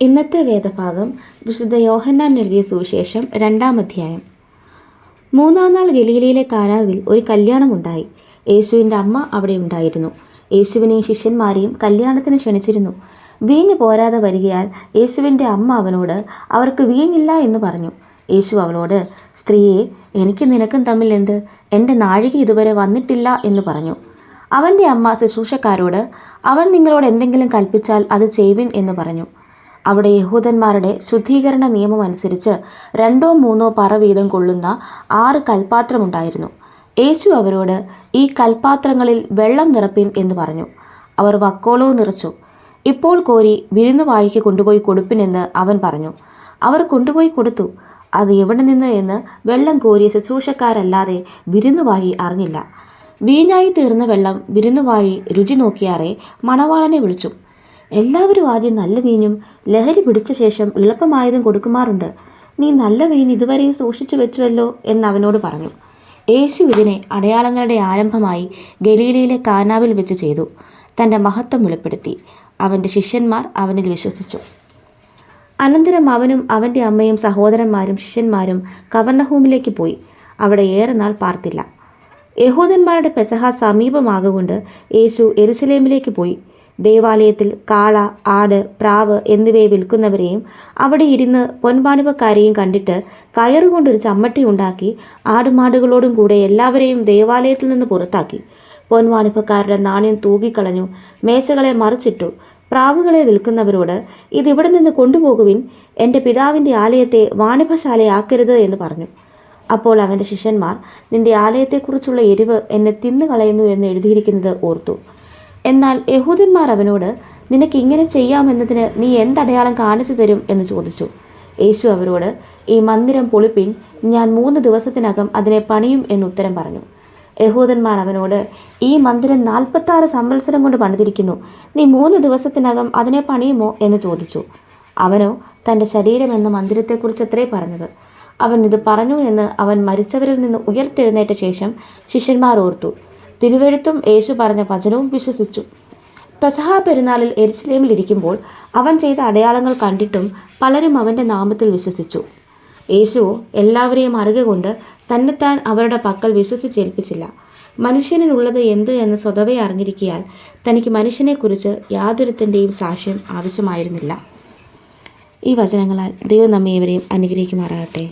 ഇന്നത്തെ വേദഭാഗം വിശുദ്ധ യോഹന്നാൻ എഴുതിയ സുവിശേഷം രണ്ടാം അധ്യായം. മൂന്നാം നാൾ ഗലീലയിലെ കാനാവിൽ ഒരു കല്യാണമുണ്ടായി. യേശുവിന്റെ അമ്മ അവിടെ ഉണ്ടായിരുന്നു. യേശുവിനെയും ശിഷ്യന്മാരെയും കല്യാണത്തിന് ക്ഷണിച്ചിരുന്നു. വീഞ്ഞ് പോരാതെ വരികയാൽ യേശുവിന്റെ അമ്മ അവനോട് അവർക്ക് വീഞ്ഞില്ല എന്ന് പറഞ്ഞു. യേശു അവളോട് സ്ത്രീയെ എനിക്ക് നിനക്കും തമ്മിൽ എന്ത്? എന്റെ നാഴിക ഇതുവരെ വന്നിട്ടില്ല എന്ന് പറഞ്ഞു. അവന്റെ അമ്മ ശുശ്രൂഷക്കാരോട് അവൻ നിങ്ങളോട് എന്തെങ്കിലും കൽപ്പിച്ചാൽ അത് ചെയ്യുവിൻ എന്ന് പറഞ്ഞു. അവിടെ യഹൂദന്മാരുടെ ശുദ്ധീകരണ നിയമം അനുസരിച്ച് രണ്ടോ മൂന്നോ പറ വീതം കൊള്ളുന്ന ആറ് കൽപ്പാത്രമുണ്ടായിരുന്നു യേശു അവരോട് ഈ കൽപ്പാത്രങ്ങളിൽ വെള്ളം നിറപ്പിൻ എന്ന് പറഞ്ഞു. അവർ വക്കോളവും നിറച്ചു. ഇപ്പോൾ കോരി വിരുന്നുവാഴിക്ക് കൊണ്ടുപോയി കൊടുപ്പിനെന്ന് അവൻ പറഞ്ഞു. അവർ കൊണ്ടുപോയി കൊടുത്തു. അത് എവിടെ നിന്ന് എന്ന് വെള്ളം കോരിയ ശുശ്രൂഷക്കാരല്ലാതെ വിരുന്നുവാഴി അറിഞ്ഞില്ല. വീഞ്ഞായി തീർന്ന വെള്ളം വിരുന്നുവാഴി രുചി നോക്കിയാറെ മണവാളനെ വിളിച്ചു. എല്ലാവരും ആദ്യം നല്ല വീഞ്ഞും ലഹരി പിടിച്ച ശേഷം എളുപ്പമായതും കൊടുക്കുമാറുണ്ട്. നീ നല്ല വീഞ്ഞ് ഇതുവരെയും സൂക്ഷിച്ചു വെച്ചുവല്ലോ എന്ന് അവനോട് പറഞ്ഞു. യേശു ഇതിനെ അടയാളങ്ങളുടെ ആരംഭമായി ഗലീലയിലെ കാനാവിൽ വെച്ച് ചെയ്തു. തന്റെ മഹത്വം വെളിപ്പെടുത്തി. അവന്റെ ശിഷ്യന്മാർ അവനിൽ വിശ്വസിച്ചു. അനന്തരം അവനും അവന്റെ അമ്മയും സഹോദരന്മാരും ശിഷ്യന്മാരും കവർണഹൂമിലേക്ക് പോയി. അവിടെ ഏറെ നാൾ പാർത്തില്ല. യഹൂദന്മാരുടെ പെസഹ സമീപമാകൊണ്ട് യേശു എരുസലേമിലേക്ക് പോയി. ദേവാലയത്തിൽ കാള ആട് പ്രാവ് എന്നിവയെ വിൽക്കുന്നവരെയും അവിടെ ഇരുന്ന് പൊൻപാണിവക്കാരെയും കണ്ടിട്ട് കയറുകൊണ്ടൊരു ചമ്മട്ടി ഉണ്ടാക്കി ആടുമാടുകളോടും കൂടെ എല്ലാവരെയും ദേവാലയത്തിൽ നിന്ന് പുറത്താക്കി. പൊൻവാണിപ്പക്കാരുടെ നാണയം തൂകിക്കളഞ്ഞു. മേശകളെ മറിച്ചിട്ടു. പ്രാവുകളെ വിൽക്കുന്നവരോട് ഇതിവിടെ നിന്ന് കൊണ്ടുപോകുവിൻ. എന്റെ പിതാവിന്റെ ആലയത്തെ വാണിഭശാലയാക്കരുത് എന്ന് പറഞ്ഞു. അപ്പോൾ അവന്റെ ശിഷ്യന്മാർ നിന്റെ ആലയത്തെക്കുറിച്ചുള്ള എരിവ് എന്നെ തിന്നുകളയുന്നു എന്ന് എഴുതിയിരിക്കുന്നത് ഓർത്തു. എന്നാൽ യഹൂദന്മാർ അവനോട് നിനക്ക് ഇങ്ങനെ ചെയ്യാമെന്നതിന് നീ എന്തടയാളം കാണിച്ചു തരും? എന്ന് ചോദിച്ചു. യേശു അവരോട് ഈ മന്ദിരം പൊളിപ്പിൻ ഞാൻ മൂന്ന് ദിവസത്തിനകം അതിനെ പണിയും എന്ന് ഉത്തരം പറഞ്ഞു. യഹൂദന്മാർ അവനോട് ഈ മന്ദിരം നാൽപ്പത്താറ് സംവത്സരം കൊണ്ട് പണിതിരിക്കുന്നു. നീ മൂന്ന് ദിവസത്തിനകം അതിനെ പണിയുമോ? എന്ന് ചോദിച്ചു. അവനോ തന്റെ ശരീരം എന്ന മന്ദിരത്തെക്കുറിച്ച് അത്രേ പറഞ്ഞത്. അവൻ ഇത് പറഞ്ഞു എന്ന് അവൻ മരിച്ചവരിൽ നിന്ന് ഉയർത്തെഴുന്നേറ്റ ശേഷം ശിഷ്യന്മാർ ഓർത്തു. തിരുവെഴുത്തും യേശു പറഞ്ഞ വചനവും വിശ്വസിച്ചു. പെസഹ പെരുന്നാളിൽ എരിശിലേമിൽ ഇരിക്കുമ്പോൾ അവൻ ചെയ്ത അടയാളങ്ങൾ കണ്ടിട്ടും പലരും അവന്റെ നാമത്തിൽ വിശ്വസിച്ചു. യേശുവോ എല്ലാവരെയും അറിയുകൊണ്ട് തന്നെത്താൻ അവരുടെ പക്കൽ വിശ്വസിച്ചേൽപ്പിച്ചില്ല. മനുഷ്യനുള്ളത് എന്ത് എന്ന് സ്വതവേ അറിഞ്ഞിരിക്കിയാൽ തനിക്ക് മനുഷ്യനെക്കുറിച്ച് യാതൊരുത്തിന്റെയും സാക്ഷ്യം ആവശ്യമായിരുന്നില്ല. ഈ വചനങ്ങളാൽ ദൈവം നമ്മെ ഇവരെയും അനുഗ്രഹിക്കുമാറാകട്ടെ.